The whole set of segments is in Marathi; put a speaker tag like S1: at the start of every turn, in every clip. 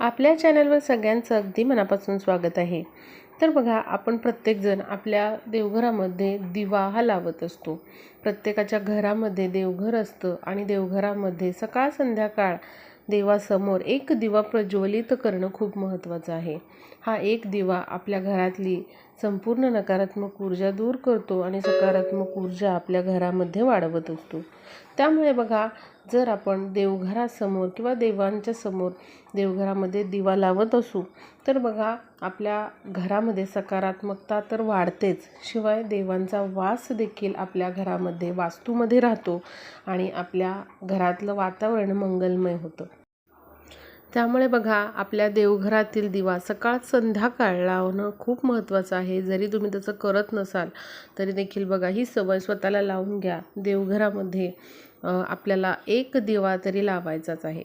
S1: आपल्या चॅनलवर सगळ्यांचं अगदी मनापासून स्वागत आहे. तर बघा आपण प्रत्येकजण आपल्या देवघरामध्ये दिवा हा लावत असतो. प्रत्येकाच्या घरामध्ये देवघर असतं आणि देवघरामध्ये सकाळ संध्याकाळ देवासमोर एक दिवा प्रज्वलित करणं खूप महत्त्वाचं आहे. हा एक दिवा आपल्या घरातली संपूर्ण नकारात्मक ऊर्जा दूर करतो आणि सकारात्मक ऊर्जा आपल्या घरामध्ये वाढवत असतो. त्यामुळे बघा जर आपण देवघरासमोर किंवा देवांच्या समोर देवघरामध्ये दिवा लावत असू तर बघा आपल्या घरामध्ये सकारात्मकता तर वाढतेच. शिवाय देवांचा वास देखील आपल्या घरामध्ये वास्तूमध्ये राहतो आणि आपल्या घरातलं वातावरण मंगलमय होतं. त्यामुळे बघा आपल्या देवघरातील दिवा सकाळ संध्याकाळ लावणं खूप महत्त्वाचं आहे. जरी तुम्ही तसं करत नसाल तरी देखील बघा ही सवय स्वतःला लावून घ्या. देवघरामध्ये आपल्याला एक दिवा तरी लावायचाच आहे.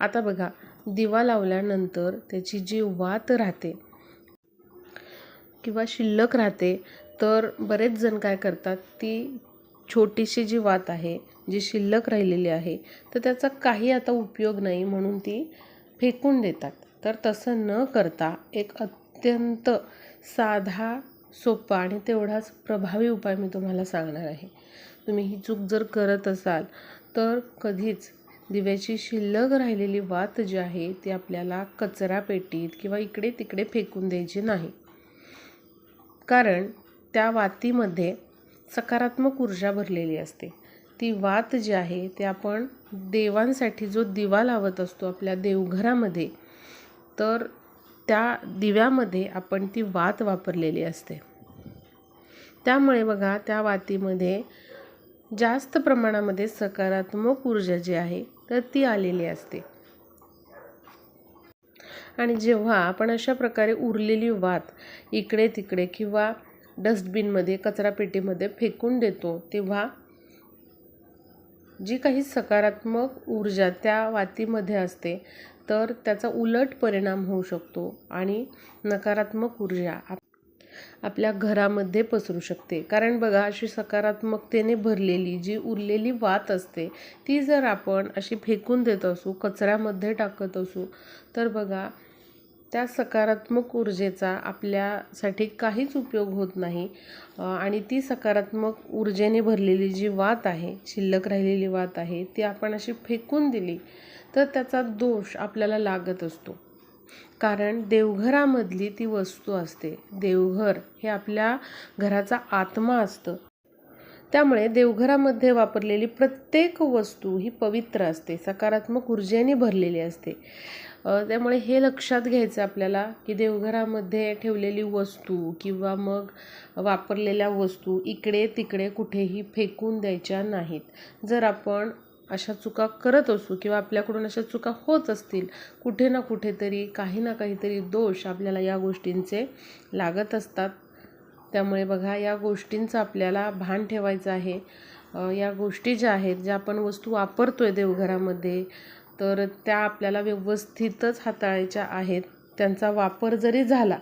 S1: आता बघा दिवा लावल्यानंतर त्याची जी वात राहते किंवा शिल्लक राहते तर बरेच जण काय करतात ती छोटीशी जी वात आहे जी शिल्लक राहिलेली आहे तर त्याचा काही आता उपयोग नाही म्हणून ती फेकून देतात. तर तसं न करता एक अत्यंत साधा सोपा आणि तेवढाच प्रभावी उपाय मी तुम्हाला सांगणार आहे. तुम्ही ही चूक जर करत असाल तर कधीच दिव्याची शिल्लक राहिलेली वात जी आहे ती आपल्याला कचरा पेटीत किंवा इकडे तिकडे फेकून द्यायची नाही. कारण त्या वातीमध्ये सकारात्मक ऊर्जा भरलेली असते. ती वात जी आहे ते आपण देवांसाठी जो दिवा लावत असतो आपल्या देवघरामध्ये तर त्या दिव्यामध्ये आपण ती वात वापरलेली असते. त्यामुळे बघा त्या वातीमध्ये जास्त प्रमाणामध्ये सकारात्मक ऊर्जा जी आहे तर ती आलेली असते. आणि जेव्हा आपण अशा प्रकारे उरलेली वात इकडे तिकडे किंवा डस्टबिनमध्ये कचरापेटीमध्ये फेकून देतो तेव्हा जी काही सकारात्मक ऊर्जा त्या वातीमध्ये असते तर त्याचा उलट परिणाम होऊ शकतो आणि नकारात्मक ऊर्जा आपल्या घरामध्ये पसरू शकते. कारण बघा अशी सकारात्मकतेने भरलेली जी उरलेली वात असते ती जर आपण अशी फेकून देत असू कचऱ्यामध्ये टाकत असू तर बघा त्या सकारात्मक ऊर्जेचा आपल्यासाठी काहीच उपयोग होत नाही. आणि ती सकारात्मक ऊर्जेने भरलेली जी वात आहे शिल्लक राहिलेली वात आहे ती आपण अशी फेकून दिली तर त्याचा दोष आपल्याला लागत असतो. कारण देवघरामधली ती वस्तू असते. देवघर हे आपल्या घराचा आत्मा असतं. त्यामुळे देवघरामध्ये वापरलेली प्रत्येक वस्तू ही पवित्र असते सकारात्मक ऊर्जेने भरलेली असते. त्यामुळे हे लक्षात घ्यायचं आपल्याला की देवघरामध्ये ठेवलेली वस्तू किंवा मग वापरलेल्या वस्तू इकडे तिकडे कुठेही फेकून द्यायच्या नाहीत. जर आपण अशा चुका करत असू किंवा आपल्याकडून अशा चुका होत असतील कुठे ना कुठेतरी काही ना काहीतरी दोष आपल्याला या गोष्टींचे लागत असतात. त्यामुळे बघा या गोष्टींचं आपल्याला भान ठेवायचं आहे. या गोष्टी ज्या आहेत ज्या आपण वस्तू वापरतो आहे देवघरामध्ये तर त्या आपल्याला व्यवस्थितच हाताळायच्या आहेत. त्यांचा वापर जरी झाला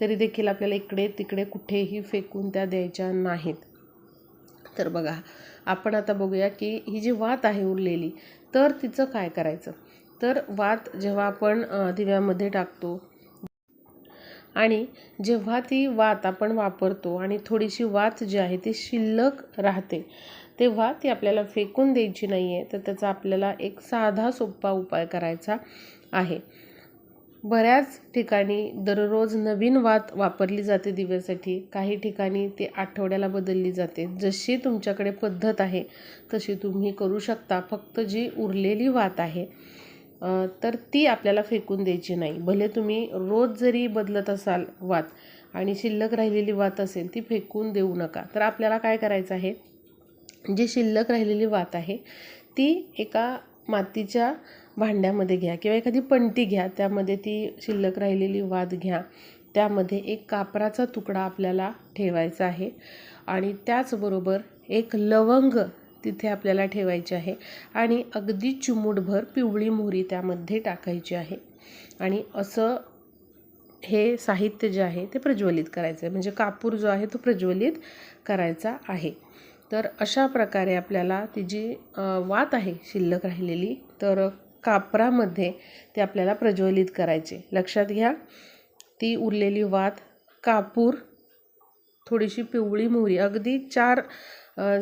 S1: तरी देखील आपल्याला इकडे तिकडे कुठेही फेकून त्या द्यायच्या नाहीत. तर बघा आपण आता बघूया की ही जी वात आहे उरलेली तर तिचं काय करायचं? तर वात जेव्हा आपण दिव्यामध्ये टाकतो आणि जेव्हा ती वात आपण वापरतो आणि थोडीशी वात जी आहे ती शिल्लक राहते तेव्हा ती आपल्याला फेकून द्यायची नाही आहे तर त्याचा आपल्याला एक साधा सोपा उपाय करायचा आहे. बऱ्याच ठिकाणी दररोज नवीन वात वापरली जाते दिव्यासाठी. काही ठिकाणी ती आठवड्याला बदलली जाते. जशी तुमच्याकडे पद्धत आहे तशी तुम्ही करू शकता. फक्त जी उरलेली वात आहे तर ती आपल्याला फेकून द्यायची नाही. भले तुम्ही रोज जरी बदलत असाल वात आणि शिल्लक राहिलेली वात असेल ती फेकून देऊ नका. तर आपल्याला काय करायचं आहे? जी शिल्लक राहिलेली वात आहे ती एका मातीच्या भांड्यामध्ये घ्या किंवा एखादी पंटी घ्या त्यामध्ये ती शिल्लक राहिलेली वाद घ्या. त्यामध्ये एक कापराचा तुकडा आपल्याला ठेवायचा आहे आणि त्याचबरोबर एक लवंग तिथे आपल्याला ठेवायची आहे आणि अगदी चिमूटभर पिवळी मोहरी त्यामध्ये टाकायची आहे. आणि असं हे साहित्य जे आहे ते प्रज्वलित करायचं आहे. म्हणजे कापूर जो आहे तो प्रज्वलित करायचा आहे. तर अशा प्रकारे आपल्याला ती जी वात आहे शिल्लक राहिलेली तर कापरामध्ये ते आपल्याला प्रज्वलित करायचे. लक्षात घ्या ती उरलेली वात कापूर थोडीशी पिवळी मोहरी. अगदी चार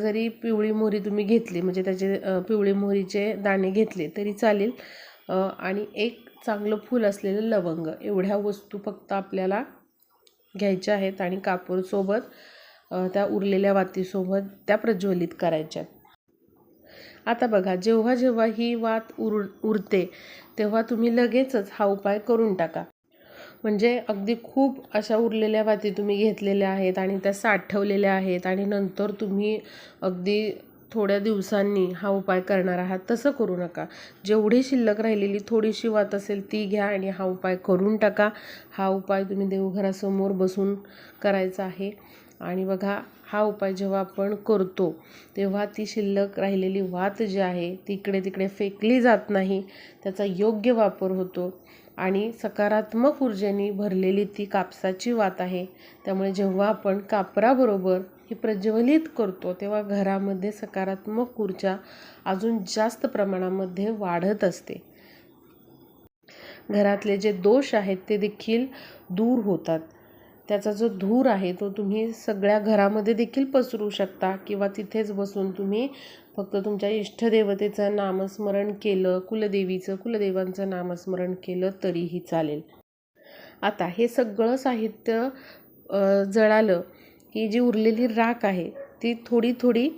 S1: जरी पिवळी मोहरी तुम्ही घेतली म्हणजे त्याचे पिवळी मोहरीचे दाणे घेतले तरी चालेल. आणि एक चांगलं फूल असलेलं लवंग. एवढ्या वस्तू फक्त आपल्याला घ्यायच्या आहेत आणि कापूरसोबत त्या उरलेल्या वातीसोबत त्या प्रज्वलित करायच्या आता बघा जेव्हा जेव्हा ही वात उर उरते तेव्हा तुम्ही लगेचच हा उपाय करून टाका. म्हणजे अगदी खूप अशा उरलेल्या वाती तुम्ही घेतलेल्या आहेत आणि त्या साठवलेल्या आहेत आणि नंतर तुम्ही अगदी थोड्या दिवसांनी हा उपाय करणार आहात तसं करू नका. जेवढी शिल्लक राहिलेली थोडीशी वात असेल ती घ्या आणि हा उपाय करून टाका. हा उपाय तुम्ही देवघरासमोर बसून करायचा आहे. आणि बघा हा उपाय जेव्हा आपण करतो तेव्हा ती शिल्लक राहिलेली वात जी आहे ती इकडे तिकडे फेकली जात नाही त्याचा योग्य वापर होतो. आणि सकारात्मक ऊर्जेने भरलेली ती कापसाची वात आहे त्यामुळे जेव्हा आपण कापराबरोबर ही प्रज्वलित करतो तेव्हा घरामध्ये सकारात्मक ऊर्जा अजून जास्त प्रमाणामध्ये वाढत असते. घरातले जे दोष आहेत ते देखील दूर होतात. त्याचा जो धूर आहे तो तुम्ही सगळ्या घरामध्ये देखील पसरू शकता किंवा तिथेच बसून तुम्ही फक्त तुमच्या इष्टदेवतेचं नामस्मरण केलं कुलदेवीचं कुलदेवांचं नामस्मरण केलं तरीही चालेल. आता हे सगळं साहित्य जळालं की जी उरलेली राख आहे ती थोडी थोडी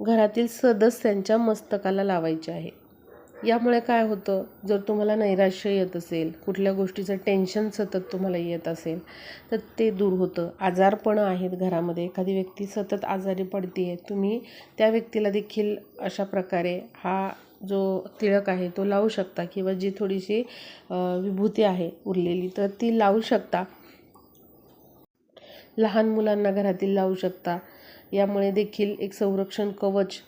S1: घरातील सदस्यांच्या मस्तकाला लावायची आहे. यामुळे काय होतं? जर तुम्हाला नैराश्य येत असेल कुठल्या गोष्टीचं टेन्शन सतत तुम्हाला येत असेल तर ते दूर होतं. आजारपणं आहेत घरामध्ये. एखादी व्यक्ती सतत आजारी पडते आहे तुम्ही त्या व्यक्तीला देखील अशा प्रकारे हा जो तिळक आहे तो लावू शकता किंवा जी थोडीशी विभूती आहे उरलेली तर ती लावू शकता. लहान मुलांना घरातील लावू शकता. यामुळे देखील एक संरक्षण कवच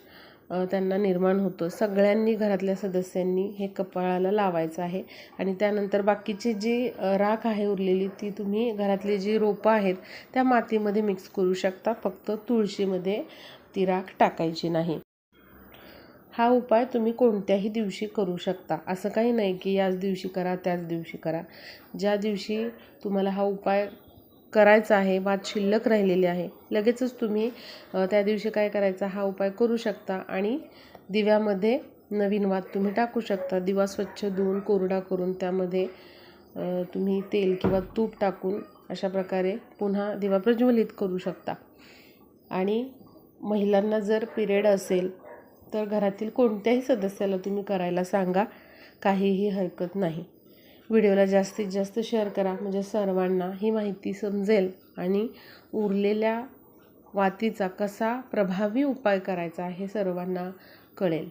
S1: त्यांना निर्माण होतं. सगळ्यांनी घरातल्या सदस्यांनी हे कपाळाला लावायचं आहे. आणि त्यानंतर बाकीची जी राख आहे उरलेली ती तुम्ही घरातली जी रोपं आहेत त्या मातीमध्ये मिक्स करू शकता. फक्त तुळशीमध्ये ती राख टाकायची नाही. हा उपाय तुम्ही कोणत्याही दिवशी करू शकता. असं काही नाही की याच दिवशी करा त्याच दिवशी करा. ज्या दिवशी तुम्हाला हा उपाय करायचा आहे वाद शिल्लक राहिलेली आहे. लगेचच तुम्ही त्या दिवशी काय करायचा हा उपाय करू शकता आणि दिव्यामध्ये नवीन वाद तुम्ही टाकू शकता. दिवा स्वच्छ धुवून कोरडा करून त्यामध्ये तुम्ही तेल किंवा तूप टाकून अशा प्रकारे पुन्हा दिवा प्रज्वलित करू शकता. आणि महिलांना जर पिरियड असेल तर घरातील कोणत्याही सदस्याला तुम्ही करायला सांगा काहीही हरकत नाही. व्हिडिओला जास्तीत जास्त शेअर करा. म्हणजे सर्वांना ही माहिती समजेल आणि उरलेल्या वातीचा कसा प्रभावी उपाय करायचा हे सर्वांना कळेल.